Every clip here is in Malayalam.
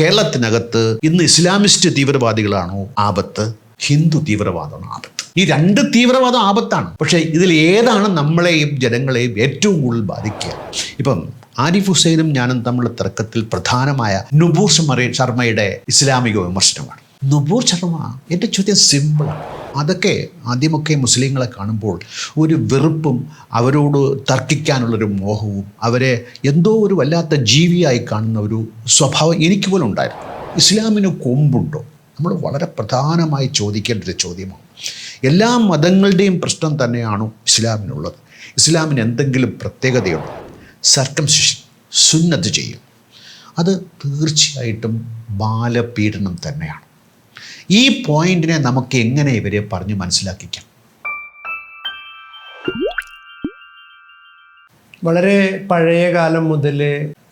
കേരളത്തിനകത്ത് ഇന്ന് ഇസ്ലാമിസ്റ്റ് തീവ്രവാദികളാണോ ആപത്ത്? ഹിന്ദു തീവ്രവാദമാണ് ആപത്ത്? ഈ രണ്ട് തീവ്രവാദം ആപത്താണ്. പക്ഷേ ഇതിൽ ഏതാണ് നമ്മളെയും ജനങ്ങളെയും ഏറ്റവും കൂടുതൽ ബാധിക്കുക? ഇപ്പം ആരിഫ് ഹുസൈനും ഞാനും തമ്മിലുള്ള തർക്കത്തിൽ പ്രധാനമായ നുബൂസ് ശർമ്മ ശർമ്മയുടെ ഇസ്ലാമിക വിമർശനമാണ്. നുബൂർ ശർമ്മ എന്റെ ചോദ്യം സിമ്പിളാണ് അതൊക്കെ ആദ്യമൊക്കെ മുസ്ലിങ്ങളെ കാണുമ്പോൾ ഒരു വെറുപ്പും അവരോട് തർക്കിക്കാനുള്ളൊരു മോഹവും അവരെ എന്തോ ഒരു വല്ലാത്ത ജീവിയായി കാണുന്ന ഒരു സ്വഭാവം എനിക്ക് പോലും ഉണ്ടായിരുന്നു. ഇസ്ലാമിന് കൊമ്പുണ്ടോ? നമ്മൾ വളരെ പ്രധാനമായി ചോദിക്കേണ്ട ഒരു ചോദ്യമാണ്. എല്ലാ മതങ്ങളുടെയും പ്രശ്നം തന്നെയാണോ ഇസ്ലാമിനുള്ളത്. ഇസ്ലാമിന് എന്തെങ്കിലും പ്രത്യേകതയുണ്ടോ? സർക്കംസിഷൻ സുന്നത്ത് ചെയ്യും അത് തീർച്ചയായിട്ടും ബാലപീഡനം തന്നെയാണ്. ഈ പോയിന്റിനെ നമുക്ക് എങ്ങനെ ഇവരെ പറഞ്ഞ് മനസ്സിലാക്കിക്കാം? വളരെ പഴയ കാലം മുതൽ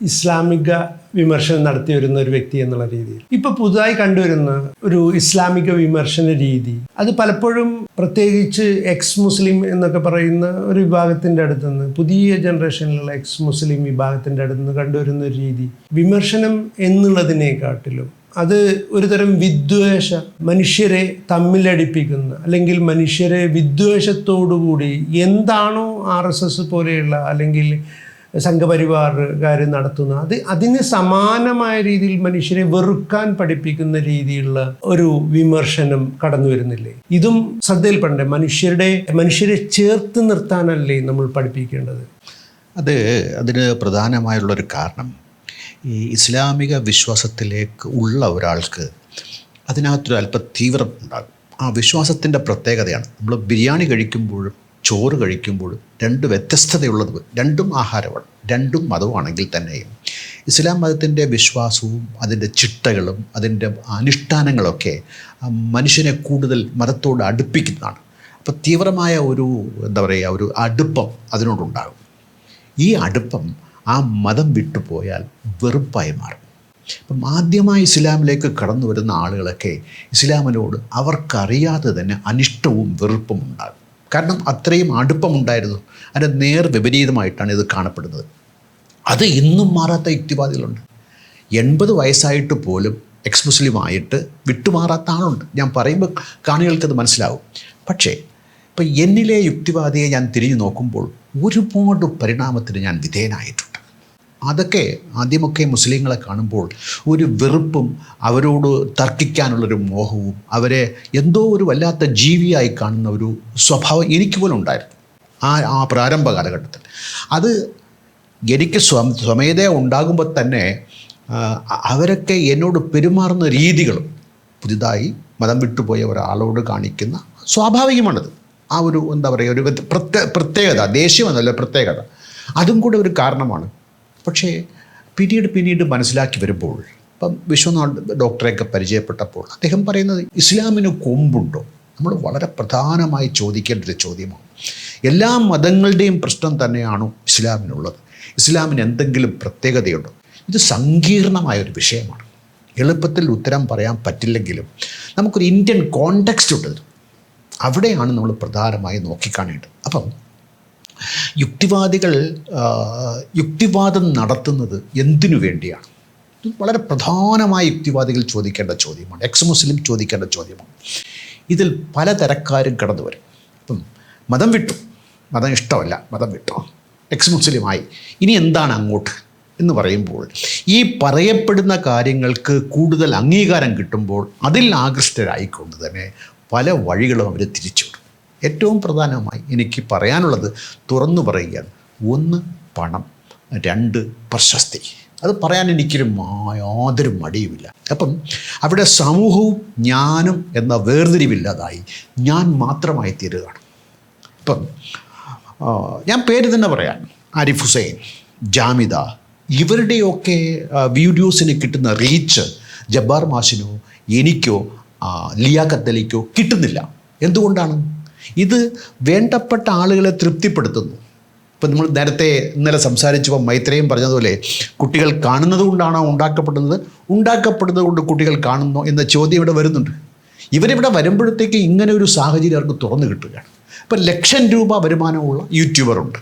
ഇസ്ലാമിക വിമർശനം നടത്തി വരുന്ന ഒരു വ്യക്തി എന്നുള്ള രീതിയിൽ. ഇപ്പൊ പുതുതായി കണ്ടുവരുന്ന ഒരു ഇസ്ലാമിക വിമർശന രീതി. അത് പലപ്പോഴും പ്രത്യേകിച്ച് എക്സ് മുസ്ലിം എന്നൊക്കെ പറയുന്ന ഒരു വിഭാഗത്തിന്റെ അടുത്തുനിന്ന് പുതിയ ജനറേഷനിലുള്ള എക്സ് മുസ്ലിം വിഭാഗത്തിന്റെ അടുത്തുനിന്ന് കണ്ടുവരുന്ന ഒരു രീതി. വിമർശനം എന്നുള്ളതിനെക്കാട്ടിലും അത് ഒരുതരം വിദ്വേഷ മനുഷ്യരെ തമ്മിലടിപ്പിക്കുന്ന അല്ലെങ്കിൽ മനുഷ്യരെ വിദ്വേഷത്തോടുകൂടി എന്താണോ ആർ എസ് എസ് പോലെയുള്ള അല്ലെങ്കിൽ സംഘപരിവാറുകാർ നടത്തുന്ന അത് അതിന് സമാനമായ രീതിയിൽ മനുഷ്യരെ വെറുക്കാൻ പഠിപ്പിക്കുന്ന രീതിയിലുള്ള ഒരു വിമർശനം കടന്നു വരുന്നില്ലേ? ഇതും ശ്രദ്ധയിൽപ്പെടണ്ടേ? മനുഷ്യരുടെ മനുഷ്യരെ ചേർത്ത് നിർത്താനല്ലേ നമ്മൾ പഠിപ്പിക്കേണ്ടത്? അത് അതിന് പ്രധാനമായുള്ളൊരു കാരണം ഈ ഇസ്ലാമിക വിശ്വാസത്തിലേക്ക് ഉള്ള ഒരാൾക്ക് അതിനകത്തൊരു അല്പം തീവ്രം ഉണ്ടാകും. ആ വിശ്വാസത്തിന്റെ പ്രത്യേകതയാണ്. നമ്മൾ ബിരിയാണി കഴിക്കുമ്പോഴും ചോറ് കഴിക്കുമ്പോഴും രണ്ട് വ്യത്യസ്തതയുള്ളത് രണ്ടും ആഹാരമാണ് രണ്ടും മതമാണെങ്കിൽ തന്നെയും. ഇസ്ലാം മതത്തിന്റെ വിശ്വാസവും അതിന്റെ ചിട്ടകളും അതിന്റെ അനുഷ്ഠാനങ്ങളൊക്കെ മനുഷ്യനെ കൂടുതൽ മതത്തോട് അടുപ്പിക്കുന്നതാണ്. അപ്പോൾ തീവ്രമായ ഒരു എന്താ പറയുക ഒരു അടുപ്പം അതിനോടുണ്ടാകും. ഈ അടുപ്പം ആ മതം വിട്ടുപോയാൽ വെറുപ്പായി മാറും. അപ്പം ആദ്യമായി ഇസ്ലാമിലേക്ക് കടന്നു വരുന്ന ആളുകളൊക്കെ ഇസ്ലാമിനോട് അവർക്കറിയാതെ തന്നെ അനിഷ്ടവും വെറുപ്പും ഉണ്ടാകും. കാരണം അത്രയും അടുപ്പമുണ്ടായിരുന്നു. അതിന്റെ നേർ വിപരീതമായിട്ടാണ് ഇത് കാണപ്പെടുന്നത്. അത് ഇന്നും മാറാത്ത യുക്തിവാദികളുണ്ട്. എൺപത് വയസ്സായിട്ട് പോലും എക്സ് മുസ്ലിമായിട്ട് വിട്ടുമാറാത്ത ആളുണ്ട്. ഞാൻ പറയുമ്പോൾ കാണികൾക്കത് മനസ്സിലാവും. പക്ഷേ ഇപ്പം എന്നിലെ യുക്തിവാദിയെ ഞാൻ തിരിഞ്ഞു നോക്കുമ്പോൾ ഒരുപാട് പരിണാമത്തിന് ഞാൻ വിധേയനായിട്ടുണ്ട്. അതൊക്കെ ആദ്യമൊക്കെ മുസ്ലിങ്ങളെ കാണുമ്പോൾ ഒരു വെറുപ്പും അവരോട് തർക്കിക്കാനുള്ളൊരു മോഹവും അവരെ എന്തോ ഒരു വല്ലാത്ത ജീവിയായി കാണുന്ന ഒരു സ്വഭാവം എനിക്ക് പോലും ഉണ്ടായിരുന്നു. ആ ആ പ്രാരംഭ കാലഘട്ടത്തിൽ. അത് എനിക്ക് സ്വ സ്വമേധയ ഉണ്ടാകുമ്പോൾ തന്നെ അവരൊക്കെ എന്നോട് പെരുമാറുന്ന രീതികളും പുതുതായി മതം വിട്ടുപോയ ഒരാളോട് കാണിക്കുന്ന സ്വാഭാവികമാണത്. ആ ഒരു എന്താ പറയുക ഒരു പ്രത്യേകത ദേഷ്യമെന്നല്ല പ്രത്യേകത. അതും കൂടെ ഒരു കാരണമാണ്. പക്ഷേ പിന്നീട് പിന്നീട് മനസ്സിലാക്കി വരുമ്പോൾ ഇപ്പം വിശ്വനാഥ് ഡോക്ടറെയൊക്കെ പരിചയപ്പെട്ടപ്പോൾ അദ്ദേഹം പറയുന്നത് ഇസ്ലാമിന് കൊമ്പുണ്ടോ? നമ്മൾ വളരെ പ്രധാനമായി ചോദിക്കേണ്ട ഒരു ചോദ്യമാണ്. എല്ലാ മതങ്ങളുടെയും പ്രശ്നം തന്നെയാണോ ഇസ്ലാമിനുള്ളത്? ഇസ്ലാമിന് എന്തെങ്കിലും പ്രത്യേകതയുണ്ടോ? ഇത് സങ്കീർണമായ ഒരു വിഷയമാണ്. എളുപ്പത്തിൽ ഉത്തരം പറയാൻ പറ്റില്ലെങ്കിലും നമുക്കൊരു ഇന്ത്യൻ കോണ്ടെക്സ്റ്റ് ഉണ്ട് അവിടെയാണ് നമ്മൾ പ്രധാനമായി നോക്കിക്കാണേണ്ടത്. അപ്പം യുക്തിവാദികൾ യുക്തിവാദം നടത്തുന്നത് എന്തിനു വേണ്ടിയാണ്? വളരെ പ്രധാനമായ യുക്തിവാദികൾ ചോദിക്കേണ്ട ചോദ്യമാണ്. എക്സ് മുസ്ലിം ചോദിക്കേണ്ട ചോദ്യമാണ്. ഇതിൽ പലതരക്കാരും കടന്നു വരും. ഇപ്പം മതം വിട്ടു. മതം ഇഷ്ടമല്ല മതം വിട്ടു. എക്സ് മുസ്ലിമായി ഇനി എന്താണ് അങ്ങോട്ട്? എന്ന് പറയുമ്പോൾ ഈ പറയപ്പെടുന്ന കാര്യങ്ങൾക്ക് കൂടുതൽ അംഗീകാരം കിട്ടുമ്പോൾ അതിൽ ആകൃഷ്ടരായിക്കൊണ്ട് തന്നെ പല വഴികളും അവർ തിരിച്ചുവിടും ഏറ്റവും പ്രധാനമായി എനിക്ക് പറയാനുള്ളത് തുറന്നു പറയുകയാണ്. ഒന്ന് പണം. രണ്ട് പ്രശസ്തി. അത് പറയാൻ എനിക്കൊരു യാതൊരു മടിയുമില്ല. അപ്പം അവിടെ സമൂഹവും ഞാനും എന്ന വേർതിരിവില്ലാതായി ഞാൻ മാത്രമായി തീരുകയാണ്. ഇപ്പം ഞാൻ പേര് തന്നെ പറയാം. ആരിഫ് ഹുസൈൻ ജാമിദ ഇവരുടെയൊക്കെ വീഡിയോസിന് കിട്ടുന്ന റീച്ച് ജബ്ബാർ മാഷിനോ എനിക്കോ ലിയാക്കത്തലിക്കോ കിട്ടുന്നില്ല. എന്തുകൊണ്ടാണ്? ഇത് വേണ്ടപ്പെട്ട ആളുകളെ തൃപ്തിപ്പെടുത്തുന്നു. ഇപ്പം നമ്മൾ നേരത്തെ ഇന്നലെ സംസാരിച്ചപ്പോൾ മൈത്രേയും പറഞ്ഞതുപോലെ കുട്ടികൾ കാണുന്നത് കൊണ്ടാണോ ഉണ്ടാക്കപ്പെടുന്നത്? ഉണ്ടാക്കപ്പെടുന്നത് കൊണ്ട് കുട്ടികൾ കാണുന്നോ എന്ന ചോദ്യം ഇവിടെ വരുന്നുണ്ട്. ഇവരിവിടെ വരുമ്പോഴത്തേക്ക് ഇങ്ങനെ ഒരു സാഹചര്യം അവർക്ക് തുറന്നു കിട്ടുകയാണ്. ഇപ്പം ലക്ഷം രൂപ വരുമാനമുള്ള യൂട്യൂബറുണ്ട്.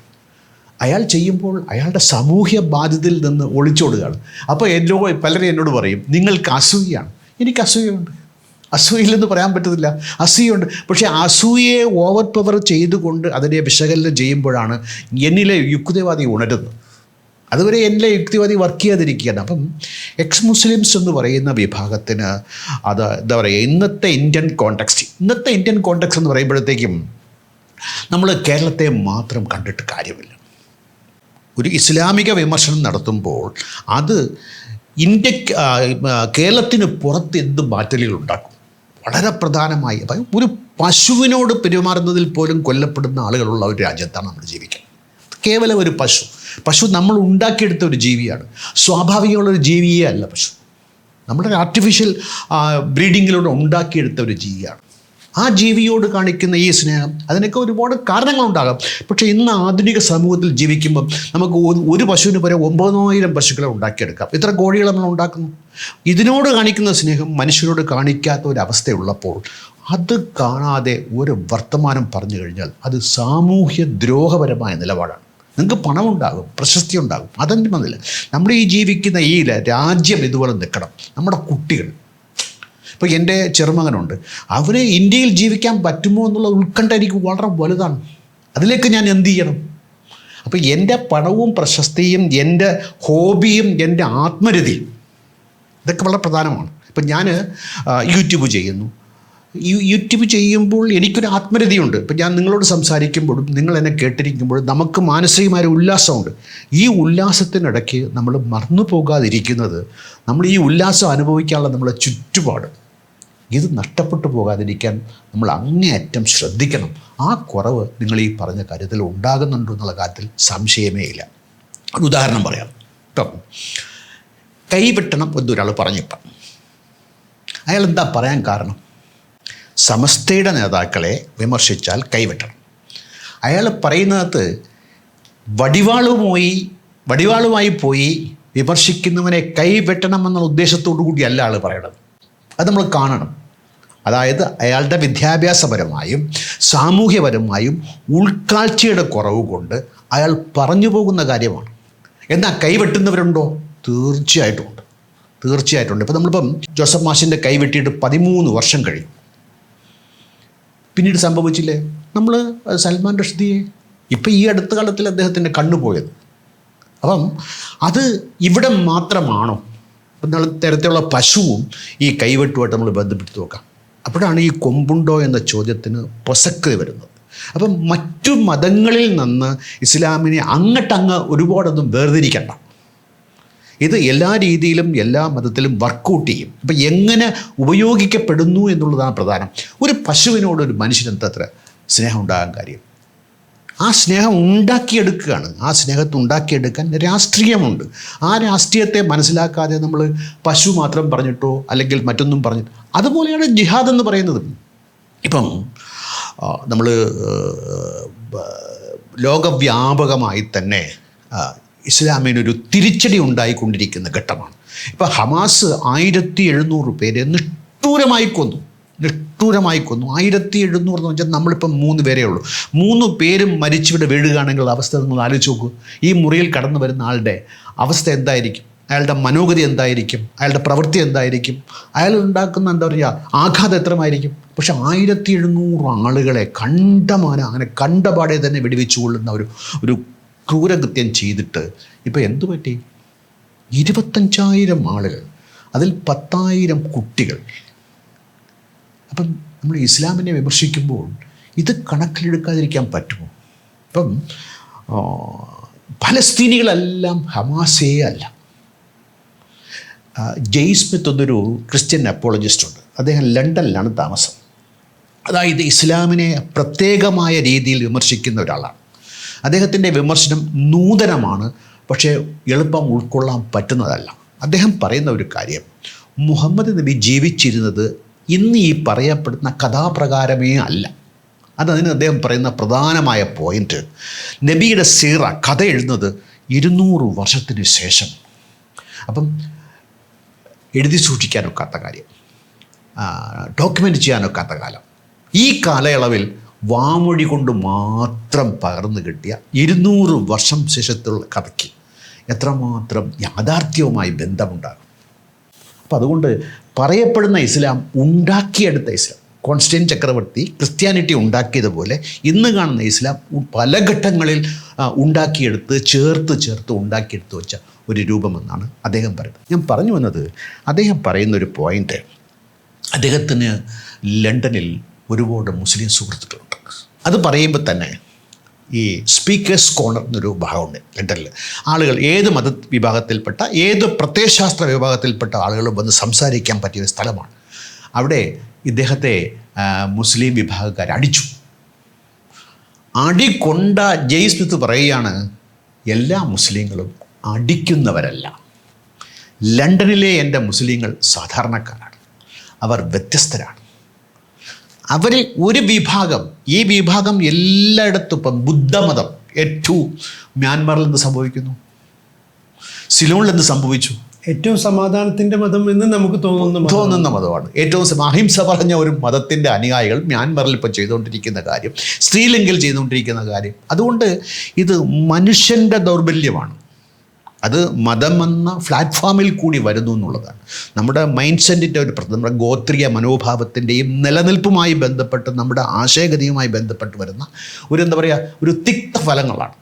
അയാൾ ചെയ്യുമ്പോൾ അയാളുടെ സാമൂഹ്യ ബാധ്യതയിൽ നിന്ന് ഒളിച്ചോടുകയാണ്. അപ്പോൾ എന്നോ പലരും എന്നോട് പറയും നിങ്ങൾക്ക് അസൂയാണ് എനിക്ക് അസൂയുണ്ട് അസൂയില്ലെന്ന് പറയാൻ പറ്റത്തില്ല. അസൂയുണ്ട്. പക്ഷേ അസൂയയെ ഓവർ പവർ ചെയ്തുകൊണ്ട് അതിനെ വിശകലനം ചെയ്യുമ്പോഴാണ് എന്നിലെ യുക്തിവാദി ഉണരുന്നത്. അതുവരെ എന്നിലെ യുക്തിവാദി വർക്ക് ചെയ്യാതിരിക്കുകയാണ്. അപ്പം എക്സ് മുസ്ലിംസ് എന്ന് പറയുന്ന വിഭാഗത്തിന് അത് എന്താ പറയുക ഇന്നത്തെ ഇന്ത്യൻ കോണ്ടക്സ്റ്റ് ഇന്നത്തെ ഇന്ത്യൻ കോണ്ടക്സ്റ്റ് എന്ന് പറയുമ്പോഴത്തേക്കും നമ്മൾ കേരളത്തെ മാത്രം കണ്ടിട്ട് കാര്യമില്ല. ഒരു ഇസ്ലാമിക വിമർശനം നടത്തുമ്പോൾ അത് ഇന്ത്യ കേരളത്തിന് പുറത്ത് എന്ത് മാറ്റലുകൾ ഉണ്ടാക്കും? വളരെ പ്രധാനമായി. അപ്പം ഒരു പശുവിനോട് പെരുമാറുന്നതിൽ പോലും കൊല്ലപ്പെടുന്ന ആളുകളുള്ള ഒരു രാജ്യത്താണ് നമ്മൾ ജീവിക്കുന്നത് കേവലം ഒരു പശു. പശു നമ്മൾ ഉണ്ടാക്കിയെടുത്ത ഒരു ജീവിയാണ്. സ്വാഭാവികമുള്ള ഒരു ജീവിയേ അല്ല പശു. നമ്മുടെ ആർട്ടിഫിഷ്യൽ ബ്രീഡിങ്ങിലൂടെ ഉണ്ടാക്കിയെടുത്ത ഒരു ജീവിയാണ്. ആ ജീവിയോട് കാണിക്കുന്ന ഈ സ്നേഹം അതിനൊക്കെ ഒരുപാട് കാരണങ്ങളുണ്ടാകാം. പക്ഷേ ഇന്ന് ആധുനിക സമൂഹത്തിൽ ജീവിക്കുമ്പോൾ നമുക്ക് ഒരു- പശുവിന് പകരം ഒമ്പതിനായിരം പശുക്കളെ ഉണ്ടാക്കിയെടുക്കാം. ഇത്ര കോഴികൾ നമ്മൾ ഉണ്ടാക്കുന്നു? ഇതിനോട് കാണിക്കുന്ന സ്നേഹം മനുഷ്യരോട് കാണിക്കാത്ത ഒരവസ്ഥയുള്ളപ്പോൾ അത് കാണാതെ ഒരു വർത്തമാനം പറഞ്ഞു കഴിഞ്ഞാൽ അത് സാമൂഹ്യ ദ്രോഹപരമായ നിലപാടാണ്. നിങ്ങൾക്ക് പണമുണ്ടാകും പ്രശസ്തി ഉണ്ടാകും. അതെന്റെ മതില്ല നമ്മൾ ഈ ജീവിക്കുന്ന ഈ രാജ്യം ഇതുപോലെ നിൽക്കണം. നമ്മുടെ കുട്ടികൾ ഇപ്പോൾ എന്റെ ചെറുമകനുണ്ട്. അവന് ഇന്ത്യയിൽ ജീവിക്കാൻ പറ്റുമോ എന്നുള്ള ഉത്കണ്ഠ എനിക്ക് വളരെ വലുതാണ്. അതിലേക്ക് ഞാൻ എന്ത് ചെയ്യണം? അപ്പോൾ എന്റെ പണവും പ്രശസ്തിയും എന്റെ ഹോബിയും എന്റെ ആത്മരതിയും ഇതൊക്കെ വളരെ പ്രധാനമാണ്. ഇപ്പം ഞാൻ യൂട്യൂബ് ചെയ്യുന്നു. യൂട്യൂബ് ചെയ്യുമ്പോൾ എനിക്കൊരു ആത്മരതിയുണ്ട്. ഇപ്പം ഞാൻ നിങ്ങളോട് സംസാരിക്കുമ്പോഴും നിങ്ങൾ എന്നെ കേട്ടിരിക്കുമ്പോഴും നമുക്ക് മാനസികമായ ഉല്ലാസമുണ്ട്. ഈ ഉല്ലാസത്തിനിടയ്ക്ക് നമ്മൾ മറന്നു പോകാതിരിക്കുന്നത് നമ്മൾ ഈ ഉല്ലാസം അനുഭവിക്കാനുള്ള നമ്മളെ ചുറ്റുപാട്. ഇത് നഷ്ടപ്പെട്ടു പോകാതിരിക്കാൻ നമ്മൾ അങ്ങേയറ്റം ശ്രദ്ധിക്കണം. ആ കുറവ് നിങ്ങൾ ഈ പറഞ്ഞ കാര്യത്തിൽ ഉണ്ടാകുന്നുണ്ടോ എന്നുള്ള കാര്യത്തിൽ സംശയമേ ഇല്ല. ഒരു ഉദാഹരണം പറയാം. ഇപ്പം കൈവെട്ടണം എന്നൊരാൾ പറഞ്ഞിപ്പം. അയാൾ എന്താ പറയാൻ കാരണം? സമസ്തയുടെ നേതാക്കളെ വിമർശിച്ചാൽ കൈവെട്ടണം. അയാൾ പറയുന്നത് വടിവാളുമായി വടിവാളുമായി പോയി വിമർശിക്കുന്നവനെ കൈവെട്ടണം കൈവെട്ടണമെന്നുള്ള ഉദ്ദേശത്തോടു കൂടിയല്ല ആൾ പറയണത്. അത് നമ്മൾ കാണണം. അതായത് അയാളുടെ വിദ്യാഭ്യാസപരമായും സാമൂഹ്യപരമായും ഉൾക്കാഴ്ചയുടെ കുറവ് കൊണ്ട് അയാൾ പറഞ്ഞു പോകുന്ന കാര്യമാണ്. എന്നാൽ കൈവെട്ടുന്നവരുണ്ടോ? തീർച്ചയായിട്ടും ഉണ്ട്. തീർച്ചയായിട്ടും ഉണ്ട്. ഇപ്പം നമ്മളിപ്പം ജോസഫ് മാഷിന്റെ കൈവെട്ടിയിട്ട് പതിമൂന്ന് വർഷം കഴിയും പിന്നീട് സംഭവിച്ചില്ലേ? നമ്മൾ സൽമാൻ റഷ്ദിയെ. ഇപ്പം ഈ അടുത്ത കാലത്തിൽ അദ്ദേഹത്തിന്റെ കണ്ണു പോയത്. അപ്പം അത് ഇവിടെ മാത്രമാണോ? തരത്തിലുള്ള പശുവും ഈ കൈവെട്ടുമായിട്ട് നമ്മൾ ബന്ധപ്പെടുത്തി നോക്കാം. അപ്പോഴാണ് ഈ കൊമ്പുണ്ടോ എന്ന ചോദ്യത്തിന് പ്രസക്തി വരുന്നത്. അപ്പം മറ്റു മതങ്ങളിൽ നിന്ന് ഇസ്ലാമിനെ അങ്ങട്ടങ്ങ് ഒരുപാടൊന്നും വേർതിരിക്കണ്ട. ഇത് എല്ലാ രീതിയിലും എല്ലാ മതത്തിലും വർക്കൗട്ട് ചെയ്യും. അപ്പം എങ്ങനെ ഉപയോഗിക്കപ്പെടുന്നു എന്നുള്ളതാണ് പ്രധാനം. ഒരു പശുവിനോട് ഒരു മനുഷ്യനെന്തത്ര സ്നേഹം ഉണ്ടാകാൻ കാര്യം? ആ സ്നേഹം ഉണ്ടാക്കിയെടുക്കുകയാണ്. ആ സ്നേഹത്തെ ഉണ്ടാക്കിയെടുക്കാൻ രാഷ്ട്രീയമുണ്ട്. ആ രാഷ്ട്രീയത്തെ മനസ്സിലാക്കാതെ നമ്മൾ പശു മാത്രം പറഞ്ഞിട്ടോ അല്ലെങ്കിൽ മറ്റൊന്നും പറഞ്ഞിട്ടോ. അതുപോലെയാണ് ജിഹാദ് എന്ന് പറയുന്നത്. ഇപ്പം നമ്മൾ ലോകവ്യാപകമായി തന്നെ ഇസ്ലാമിനൊരു തിരിച്ചടി ഉണ്ടായിക്കൊണ്ടിരിക്കുന്ന ഘട്ടമാണ്. ഇപ്പം ഹമാസ് ആയിരത്തി എഴുന്നൂറ് പേരെ നിഷ്ഠൂരമായി കൊന്നു. നിഷ്ഠൂരമായി കൊന്നു. ആയിരത്തി എഴുന്നൂറ് എന്ന് വെച്ചാൽ നമ്മളിപ്പം മൂന്ന് പേരേ ഉള്ളൂ. മൂന്ന് പേരും മരിച്ചിവിടെ വീഴുകയാണെങ്കിൽ അവസ്ഥ നിങ്ങൾ ആലോചിച്ച് നോക്കൂ. ഈ മുറിയിൽ കടന്നു വരുന്ന ആളുടെ അവസ്ഥ എന്തായിരിക്കും? അയാളുടെ മനോഗതി എന്തായിരിക്കും? അയാളുടെ പ്രവൃത്തി എന്തായിരിക്കും? അയാൾ ഉണ്ടാക്കുന്ന എന്താ പറയുക? ആഘാതം എത്രമായിരിക്കും? പക്ഷെ ആയിരത്തി എഴുന്നൂറ് ആളുകളെ കണ്ടമാന അങ്ങനെ കണ്ടപാടെ തന്നെ വെടിവെച്ചു കൊള്ളുന്ന ഒരു ഒരു ക്രൂരകൃത്യം ചെയ്തിട്ട് ഇപ്പം എന്തു പറ്റി? ഇരുപത്തഞ്ചായിരം ആളുകൾ അതിൽ പത്തായിരം കുട്ടികൾ അപ്പം നമ്മൾ ഇസ്ലാമിനെ വിമർശിക്കുമ്പോൾ ഇത് കണക്കിലെടുക്കാതിരിക്കാൻ പറ്റുമോ? ഇപ്പം ഫലസ്തീനികളെല്ലാം ഹമാസേ അല്ല. ജെയ്സ്മിത്ത് ജെയ് സ്മിത്ത് എന്നൊരു ക്രിസ്ത്യൻ അപ്പോളജിസ്റ്റ് ഉണ്ട്. അദ്ദേഹം ലണ്ടനിലാണ് താമസം. അതായത് ഇസ്ലാമിനെ പ്രത്യേകമായ രീതിയിൽ വിമർശിക്കുന്ന ഒരാളാണ്. അദ്ദേഹത്തിന്റെ വിമർശനം നൂതനമാണ് പക്ഷേ എളുപ്പം ഉൾക്കൊള്ളാൻ പറ്റുന്നതല്ല. അദ്ദേഹം പറയുന്ന ഒരു കാര്യം മുഹമ്മദ് നബി ജീവിച്ചിരുന്നത് ഇന്ന് ഈ പറയപ്പെടുന്ന കഥാപ്രകാരമേ അല്ല. അതതിന് അദ്ദേഹം പറയുന്ന പ്രധാനമായ പോയിന്റ് നബിയുടെ സീറ കഥ എഴുതുന്നത് ഇരുന്നൂറ് വർഷത്തിന് ശേഷം. അപ്പം എഴുതി സൂക്ഷിക്കാനൊക്കാത്ത കാര്യം. ഡോക്യുമെന്റ് ചെയ്യാനൊക്കാത്ത കാലം. ഈ കാലയളവിൽ വാമൊഴി കൊണ്ട് മാത്രം പകർന്നു കിട്ടിയ ഇരുന്നൂറ് വർഷം ശേഷത്തുള്ള കഥയ്ക്ക് എത്രമാത്രം യാഥാർത്ഥ്യവുമായി ബന്ധമുണ്ടാകും? അപ്പം അതുകൊണ്ട് പറയപ്പെടുന്ന ഇസ്ലാം ഉണ്ടാക്കിയെടുത്ത ഇസ്ലാം. കോൺസ്റ്റൈൻ ചക്രവർത്തി ക്രിസ്ത്യാനിറ്റി ഉണ്ടാക്കിയതുപോലെ ഇന്ന് കാണുന്ന ഇസ്ലാം പല ഘട്ടങ്ങളിൽ ഉണ്ടാക്കിയെടുത്ത് ചേർത്ത് ചേർത്ത് ഉണ്ടാക്കിയെടുത്ത് വെച്ച ഒരു രൂപമെന്നാണ് അദ്ദേഹം പറയുന്നത്. ഞാൻ പറഞ്ഞു വന്നത് അദ്ദേഹം പറയുന്ന ഒരു പോയിന്റ് അദ്ദേഹത്തിന് ലണ്ടനിൽ ഒരുപാട് മുസ്ലിം സുഹൃത്തുക്കളുണ്ട്. അത് പറയുമ്പോൾ തന്നെ ഈ സ്പീക്കേഴ്സ് കോർണർ എന്നൊരു ഭാഗമുണ്ട് ലണ്ടനിൽ ആളുകൾ ഏത് മത വിഭാഗത്തിൽപ്പെട്ട ഏത് പ്രത്യയശാസ്ത്ര വിഭാഗത്തിൽപ്പെട്ട ആളുകളും വന്ന് സംസാരിക്കാൻ പറ്റിയ ഒരു സ്ഥലമാണ്. അവിടെ ഇദ്ദേഹത്തെ മുസ്ലിം വിഭാഗക്കാർ അടിച്ചു. അടികൊണ്ട ജെയ് സ്മിത്ത് പറയുകയാണ് എല്ലാ മുസ്ലിങ്ങളും അടിക്കുന്നവരല്ല. ലണ്ടനിലെ എന്റെ മുസ്ലിങ്ങൾ സാധാരണക്കാരാണ്. അവർ വ്യത്യസ്തരാണ്. അവരിൽ ഒരു വിഭാഗം ഈ വിഭാഗം എല്ലായിടത്തും ഇപ്പം ബുദ്ധമതം ഏറ്റവും മ്യാൻമാറിൽ എന്ത് സംഭവിക്കുന്നു? സിലോണിൽ എന്ത് സംഭവിച്ചു? ഏറ്റവും സമാധാനത്തിന്റെ മതം എന്ന് നമുക്ക് തോന്നുന്ന തോന്നുന്ന മതമാണ്. ഏറ്റവും അഹിംസ പറഞ്ഞ ഒരു മതത്തിന്റെ അനുയായികൾ മ്യാൻമറിൽ ഇപ്പോൾ ചെയ്തുകൊണ്ടിരിക്കുന്ന കാര്യം ശ്രീലങ്കയിൽ ചെയ്തുകൊണ്ടിരിക്കുന്ന കാര്യം. അതുകൊണ്ട് ഇത് മനുഷ്യന്റെ ദൗർബല്യമാണ്. അത് മതമെന്ന പ്ലാറ്റ്ഫോമിൽ കൂടി വരുന്നു എന്നുള്ളതാണ്. നമ്മുടെ മൈൻഡ് സെറ്റിന്റെ ഒരു പ്രശ്നം നമ്മുടെ ഗോത്രീയ മനോഭാവത്തിന്റെയും നിലനിൽപ്പുമായി ബന്ധപ്പെട്ട് നമ്മുടെ ആശയഗതിയുമായി ബന്ധപ്പെട്ട് വരുന്ന ഒരു എന്താ പറയുക ഒരു തിക്ത ഫലങ്ങളാണ്.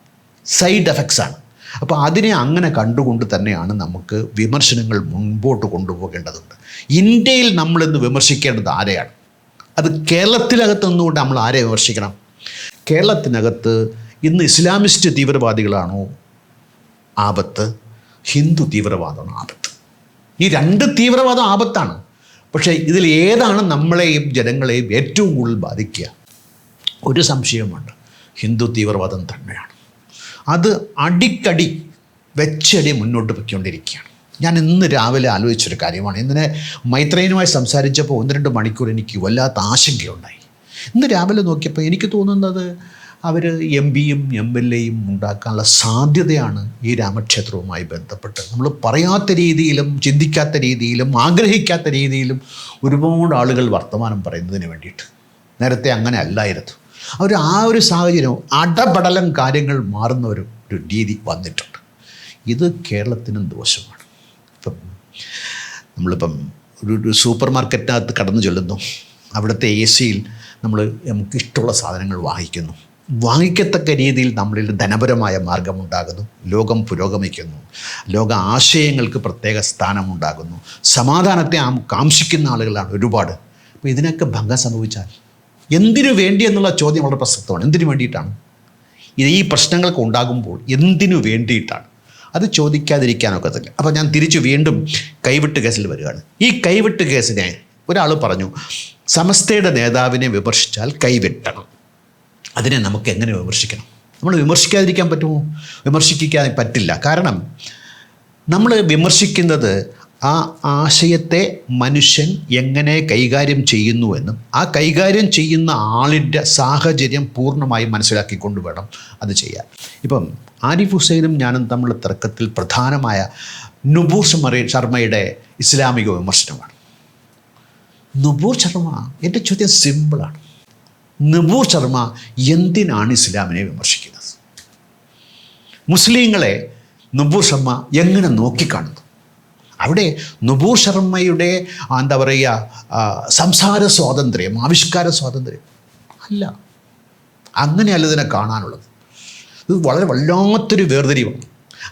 സൈഡ് എഫക്ട്സ് ആണ്. അപ്പോൾ അതിനെ അങ്ങനെ കണ്ടുകൊണ്ട് തന്നെയാണ് നമുക്ക് വിമർശനങ്ങൾ മുൻപോട്ട് കൊണ്ടുപോകേണ്ടതുണ്ട്. ഇന്ത്യയിൽ നമ്മളിന്ന് വിമർശിക്കേണ്ടത് ആരെയാണ്? അത് കേരളത്തിനകത്ത് നിന്നുകൊണ്ട് നമ്മൾ ആരെ വിമർശിക്കണം? കേരളത്തിനകത്ത് ഇന്ന് ഇസ്ലാമിസ്റ്റ് തീവ്രവാദികളാണോ ആപത്ത് ഹിന്ദു തീവ്രവാദമാണ് ആപത്ത്. ഈ രണ്ട് തീവ്രവാദം ആപത്താണ്. പക്ഷേ ഇതിൽ ഏതാണ് നമ്മളെയും ജനങ്ങളെയും ഏറ്റവും കൂടുതൽ ബാധിക്കുക? ഒരു സംശയമുണ്ട് ഹിന്ദു തീവ്രവാദം തന്നെയാണ്. അത് അടിക്കടി വെച്ചടി മുന്നോട്ട് പൊയ്ക്കൊണ്ടിരിക്കുകയാണ്. ഞാൻ ഇന്ന് രാവിലെ ആലോചിച്ചൊരു കാര്യമാണ്. ഇന്നലെ മൈത്രേനുമായി സംസാരിച്ചപ്പോൾ ഒന്ന് രണ്ട് മണിക്കൂർ എനിക്ക് വല്ലാത്ത ആശങ്കയുണ്ടായി. ഇന്ന് രാവിലെ നോക്കിയപ്പോൾ എനിക്ക് തോന്നുന്നത് അവർ എം പിയും എം എൽ എയും ഉണ്ടാക്കാനുള്ള സാധ്യതയാണ് ഈ രാമക്ഷേത്രവുമായി ബന്ധപ്പെട്ട്. നമ്മൾ പറയാത്ത രീതിയിലും ചിന്തിക്കാത്ത രീതിയിലും ആഗ്രഹിക്കാത്ത രീതിയിലും ഒരുപാട് ആളുകൾ വർത്തമാനം പറയുന്നതിന് വേണ്ടിയിട്ട്. നേരത്തെ അങ്ങനെ അല്ലായിരുന്നു. അവർ ആ ഒരു സാഹചര്യം അടപടലം കാര്യങ്ങൾ മാറുന്ന ഒരു ഒരു രീതി വന്നിട്ടുണ്ട്. ഇത് കേരളത്തിനും ദോഷമാണ്. ഇപ്പം നമ്മളിപ്പം ഒരു ഒരു സൂപ്പർ മാർക്കറ്റിനകത്ത് കടന്നു ചെല്ലുന്നു. അവിടുത്തെ എ സിയിൽ നമ്മൾ നമുക്ക് ഇഷ്ടമുള്ള സാധനങ്ങൾ വാങ്ങിക്കുന്നു. വാങ്ങിക്കത്തക്ക രീതിയിൽ നമ്മളിൽ ധനപരമായ മാർഗമുണ്ടാകുന്നു ലോകം പുരോഗമിക്കുന്നു ലോക ആശയങ്ങൾക്ക് പ്രത്യേക സ്ഥാനമുണ്ടാകുന്നു സമാധാനത്തെ ആ കാംക്ഷിക്കുന്ന ആളുകളാണ് ഒരുപാട്. അപ്പോൾ ഇതിനൊക്കെ ഭംഗം സംഭവിച്ചാൽ എന്തിനു വേണ്ടി എന്നുള്ള ചോദ്യം വളരെ പ്രസക്തമാണ്. എന്തിനു വേണ്ടിയിട്ടാണ്? ഇത് ഈ പ്രശ്നങ്ങളൊക്കെ ഉണ്ടാകുമ്പോൾ എന്തിനു വേണ്ടിയിട്ടാണ്? അത് ചോദിക്കാതിരിക്കാനൊക്കത്തില്ല. അപ്പോൾ ഞാൻ തിരിച്ചു വീണ്ടും കൈവിട്ട് കേസിൽ വരികയാണ്. ഈ കൈവിട്ട് കേസിനെ ഒരാൾ പറഞ്ഞു സമസ്തയുടെ നേതാവിനെ വിമർശിച്ചാൽ കൈവെട്ടണം. അതിനെ നമുക്ക് എങ്ങനെ വിമർശിക്കണം? നമ്മൾ വിമർശിക്കാതിരിക്കാൻ പറ്റുമോ? വിമർശിക്കാൻ പറ്റില്ല. കാരണം നമ്മൾ വിമർശിക്കുന്നത് ആ ആശയത്തെ മനുഷ്യൻ എങ്ങനെ കൈകാര്യം ചെയ്യുന്നുവെന്നും ആ കൈകാര്യം ചെയ്യുന്ന ആളിന്റെ സാഹചര്യം പൂർണമായും മനസ്സിലാക്കിക്കൊണ്ട് വേണം അത് ചെയ്യാൻ. ഇപ്പം ആരിഫ് ഹുസൈനും ഞാനും തമ്മിലുള്ള തർക്കത്തിൽ പ്രധാനമായ നുബൂർ ശർമ്മ ശർമ്മയുടെ ഇസ്ലാമിക വിമർശനമാണ്. നുബൂർ ശർമ്മ എന്റെ ചോദ്യം സിമ്പിളാണ് നുബൂർ ശർമ്മ എന്തിനാണ് ഇസ്ലാമിനെ വിമർശിക്കുന്നത്? മുസ്ലിങ്ങളെ നുബൂർ ശർമ്മ എങ്ങനെ നോക്കിക്കാണുന്നു? അവിടെ നുബൂർ ശർമ്മയുടെ എന്താ പറയുക സംസാര സ്വാതന്ത്ര്യം ആവിഷ്കാര സ്വാതന്ത്ര്യം അല്ല. അങ്ങനെയല്ല ഇതിനെ കാണാനുള്ളത്. ഇത് വളരെ വല്ലാത്തൊരു വേർതിരിവാണ്.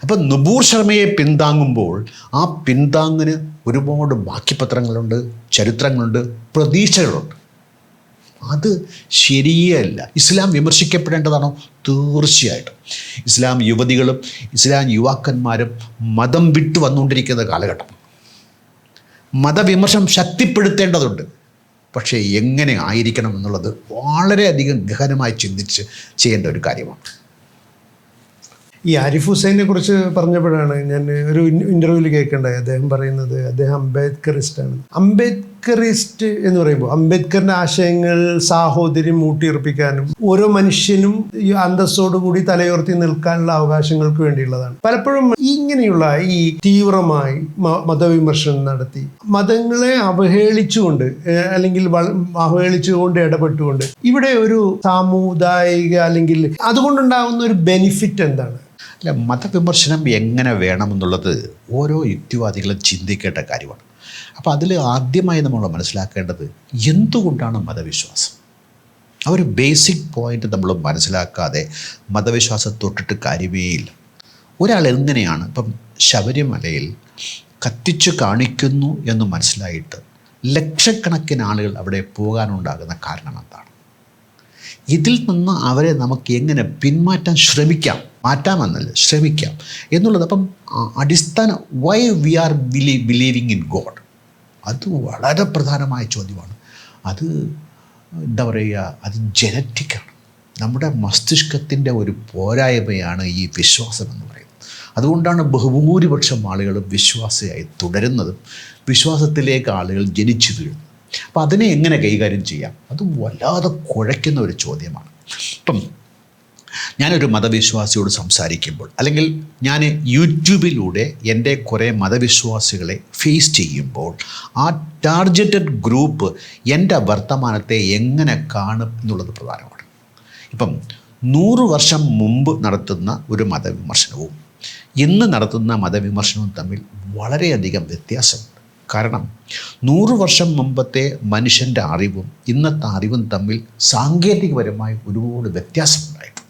അപ്പം നുബൂർ ശർമ്മയെ പിന്താങ്ങുമ്പോൾ ആ പിന്താങ്ങിന് ഒരുപാട് ബാക്കിപത്രങ്ങളുണ്ട് ചരിത്രങ്ങളുണ്ട് പ്രതീക്ഷകളുണ്ട്. അത് ശരിയല്ല. ഇസ്ലാം വിമർശിക്കപ്പെടേണ്ടതാണോ? തീർച്ചയായിട്ടും. ഇസ്ലാം യുവതികളും ഇസ്ലാം യുവാക്കന്മാരും മതം വിട്ടു വന്നുകൊണ്ടിരിക്കുന്ന കാലഘട്ടം. മതവിമർശനം ശക്തിപ്പെടുത്തേണ്ടതുണ്ട്. പക്ഷേ എങ്ങനെ ആയിരിക്കണം എന്നുള്ളത് വളരെയധികം ഗഹനമായി ചിന്തിച്ച് ചെയ്യേണ്ട ഒരു കാര്യമാണ്. ഈ ആരിഫ് ഹുസൈനെ കുറിച്ച് പറഞ്ഞപ്പോഴാണ് ഞാൻ ഒരു ഇന്റർവ്യൂവിൽ കേൾക്കേണ്ടത് അദ്ദേഹം പറയുന്നത് അദ്ദേഹം അംബേദ്കറിസ്റ്റാണ് അംബേദ്കറിസ്റ്റ് എന്ന് പറയുമ്പോൾ അംബേദ്കറിന്റെ ആശയങ്ങൾ സാഹോദര്യം ഊട്ടിയുറപ്പിക്കാനും ഓരോ മനുഷ്യനും ഈ അന്തസ്സോടുകൂടി തലയുയർത്തി നിൽക്കാനുള്ള അവകാശങ്ങൾക്ക് വേണ്ടിയുള്ളതാണ്. പലപ്പോഴും ഇങ്ങനെയുള്ള ഈ തീവ്രമായി മതവിമർശനം നടത്തി മതങ്ങളെ അവഹേളിച്ചുകൊണ്ട് അല്ലെങ്കിൽ അവഹേളിച്ചുകൊണ്ട് ഇടപെട്ടുകൊണ്ട് ഇവിടെ ഒരു സാമുദായിക അല്ലെങ്കിൽ അതുകൊണ്ടുണ്ടാകുന്ന ഒരു ബെനിഫിറ്റ് എന്താണ്? അല്ല മതവിമർശനം എങ്ങനെ വേണമെന്നുള്ളത് ഓരോ യുക്തിവാദികളും ചിന്തിക്കേണ്ട കാര്യമാണ്. അപ്പോൾ അതിൽ ആദ്യമായി നമ്മൾ മനസ്സിലാക്കേണ്ടത് എന്തുകൊണ്ടാണ് മതവിശ്വാസം? ആ ഒരു ബേസിക് പോയിന്റ് നമ്മൾ മനസ്സിലാക്കാതെ മതവിശ്വാസം തൊട്ടിട്ട് കാര്യമേ ഇല്ല ഒരാൾ എങ്ങനെയാണ് ഇപ്പം ശബരിമലയിൽ കത്തിച്ചു കാണിക്കുന്നു എന്ന് മനസ്സിലായിട്ട് ലക്ഷക്കണക്കിന് ആളുകൾ അവിടെ പോകാനുണ്ടാകുന്ന കാരണം എന്താണ്? ഇതിൽ നിന്ന് അവരെ നമുക്ക് എങ്ങനെ പിന്മാറ്റാൻ ശ്രമിക്കാം? മാറ്റാമെന്നല്ല ശ്രമിക്കാം എന്നുള്ളത്. അപ്പം അടിസ്ഥാന why we are belie believing in God അത് വളരെ പ്രധാനമായ ചോദ്യമാണ്. അത് എന്താ പറയുക അത് ജനറ്റിക്കാണ് നമ്മുടെ മസ്തിഷ്കത്തിന്റെ ഒരു പോരായ്മയാണ് ഈ വിശ്വാസം എന്ന് പറയുന്നത്. അതുകൊണ്ടാണ് ബഹുഭൂരിപക്ഷം ആളുകളും വിശ്വാസിയായി തുടരുന്നതും വിശ്വാസത്തിലേക്ക് ആളുകൾ ജനിച്ചു വീഴുന്നത്. അപ്പം അതിനെ എങ്ങനെ കൈകാര്യം ചെയ്യാം? അത് വല്ലാതെ കുഴയ്ക്കുന്ന ഒരു ചോദ്യമാണ്. ഇപ്പം ഞാനൊരു മതവിശ്വാസിയോട് സംസാരിക്കുമ്പോൾ അല്ലെങ്കിൽ ഞാൻ യൂട്യൂബിലൂടെ എന്റെ കുറേ മതവിശ്വാസികളെ ഫേസ് ചെയ്യുമ്പോൾ ആ ടാർഗറ്റഡ് ഗ്രൂപ്പ് എന്റെ വർത്തമാനത്തെ എങ്ങനെ കാണും എന്നുള്ളത് പ്രധാനമാണ്. ഇപ്പം നൂറ് വർഷം മുമ്പ് നടത്തുന്ന ഒരു മതവിമർശനവും ഇന്ന് നടത്തുന്ന മതവിമർശനവും തമ്മിൽ വളരെയധികം വ്യത്യാസമുണ്ട്. കാരണം നൂറ് വർഷം മുമ്പത്തെ മനുഷ്യന്റെ അറിവും ഇന്നത്തെ അറിവും തമ്മിൽ സാങ്കേതികപരമായി ഒരുപാട് വ്യത്യാസമുണ്ടായിട്ടുണ്ട്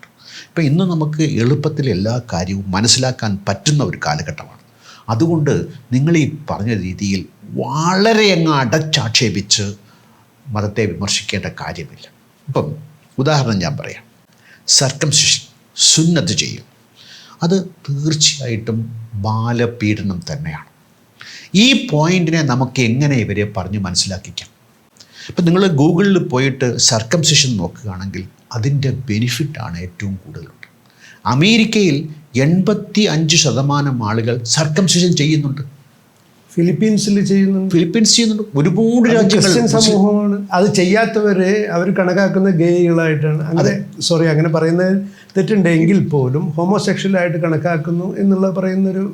ഇപ്പം ഇന്ന് നമുക്ക് എളുപ്പത്തിൽ എല്ലാ കാര്യവും മനസ്സിലാക്കാൻ പറ്റുന്ന ഒരു കാലഘട്ടമാണ്. അതുകൊണ്ട് നിങ്ങൾ ഈ പറഞ്ഞ രീതിയിൽ വളരെ അങ്ങ് അടച്ചാക്ഷേപിച്ച് മതത്തെ വിമർശിക്കേണ്ട കാര്യമില്ല. ഇപ്പം ഉദാഹരണം ഞാൻ പറയാം. സർക്കംസിഷൻ സുന്നത്ത് ചെയ്യും അത് തീർച്ചയായിട്ടും ബാലപീഡനം തന്നെയാണ്. ഈ പോയിന്റിനെ നമുക്ക് എങ്ങനെ ഇവരെ പറഞ്ഞ് മനസ്സിലാക്കിക്കാം? ഇപ്പം നിങ്ങൾ ഗൂഗിളിൽ പോയിട്ട് സർക്കംസിഷൻ നോക്കുകയാണെങ്കിൽ അതിന്റെ ബെനിഫിറ്റാണ് ഏറ്റവും കൂടുതൽ. അമേരിക്കയിൽ എൺപത്തി അഞ്ച് ശതമാനം ആളുകൾ സർക്കംസിഷൻ ചെയ്യുന്നുണ്ട്. ഫിലിപ്പീൻസിൽ ചെയ്യുന്നുണ്ട്. ഫിലിപ്പീൻസ് ചെയ്യുന്നുണ്ട്. ഒരുപാട് രാജ്യങ്ങൾ സമൂഹമാണ്. അത് ചെയ്യാത്തവരെ അവർ കണക്കാക്കുന്ന ഗേയികളായിട്ടാണ് അതെ. സോറി അങ്ങനെ പറയുന്നത് തെറ്റുണ്ടെങ്കിൽ പോലും ഹോമോസെക്ഷൽ ആയിട്ട് കണക്കാക്കുന്നു എന്നുള്ള പറയുന്നൊരു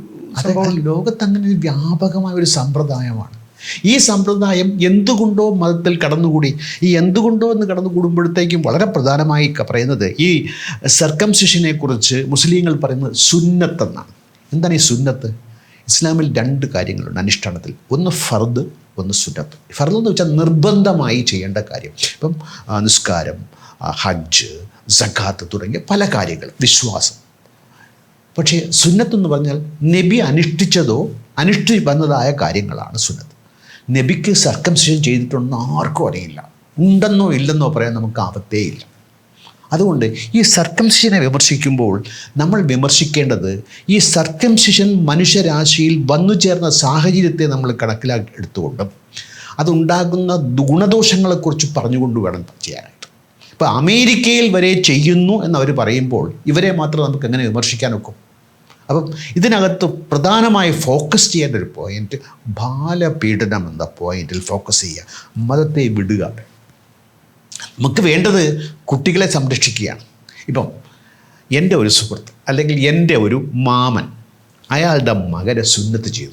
ലോകത്ത് അങ്ങനെ ഒരു വ്യാപകമായ ഒരു സമ്പ്രദായമാണ്. ഈ സമ്പ്രദായം എന്തുകൊണ്ടോ മതത്തിൽ കടന്നുകൂടി. ഈ എന്തുകൊണ്ടോ എന്ന് കടന്നുകൂടുമ്പോഴത്തേക്കും വളരെ പ്രധാനമായി പറയുന്നത് ഈ സർക്കംസിഷനെ കുറിച്ച് മുസ്ലിങ്ങൾ പറയുന്നത് സുന്നത്ത് എന്നാണ്. എന്താണ് ഈ സുന്നത്ത്? ഇസ്ലാമിൽ രണ്ട് കാര്യങ്ങളുണ്ട് അനുഷ്ഠാനത്തിൽ. ഒന്ന് ഫർദ് ഒന്ന് സുന്നത്ത്. ഫർദ് എന്ന് വെച്ചാൽ നിർബന്ധമായി ചെയ്യേണ്ട കാര്യം. ഇപ്പം നിസ്കാരം ഹജ്ജ് സഖാത്ത് തുടങ്ങിയ പല കാര്യങ്ങൾ വിശ്വാസം. പക്ഷേ സുന്നത്ത് എന്ന് പറഞ്ഞാൽ നബി അനുഷ്ഠിച്ചതോ അനുഷ്ഠി വന്നതായ കാര്യങ്ങളാണ് സുന്നത്ത്. നബിക്ക് സർക്കംസിഷൻ ചെയ്തിട്ടുണ്ടെന്ന് ആർക്കും അറിയില്ല. ഉണ്ടെന്നോ ഇല്ലെന്നോ പറയാൻ നമുക്ക് ആപത്തേ ഇല്ല. അതുകൊണ്ട് ഈ സർക്കംസിഷനെ വിമർശിക്കുമ്പോൾ നമ്മൾ വിമർശിക്കേണ്ടത് ഈ സർക്കംസിഷൻ മനുഷ്യരാശിയിൽ വന്നു ചേർന്ന സാഹചര്യത്തെ നമ്മൾ കണക്കിലാക്കി എടുത്തുകൊണ്ടും അതുണ്ടാകുന്ന ഗുണദോഷങ്ങളെക്കുറിച്ച് പറഞ്ഞുകൊണ്ട് വേണം ചെയ്യാനായിട്ട്. ഇപ്പോൾ അമേരിക്കയിൽ വരെ ചെയ്യുന്നു എന്നവർ പറയുമ്പോൾ ഇവരെ മാത്രം നമുക്ക് എങ്ങനെ വിമർശിക്കാനൊക്കും? അപ്പം ഇതിനകത്ത് പ്രധാനമായി ഫോക്കസ് ചെയ്യേണ്ട ഒരു പോയിന്റ് ബാലപീഡനം എന്ന പോയിന്റിൽ ഫോക്കസ് ചെയ്യുക. മതത്തെ വിടുക. നമുക്ക് വേണ്ടത് കുട്ടികളെ സംരക്ഷിക്കുകയാണ്. ഇപ്പം എന്റെ ഒരു സുഹൃത്ത് അല്ലെങ്കിൽ എന്റെ ഒരു മാമൻ അയാളുടെ മകനെ സുന്നത്ത് ചെയ്തു.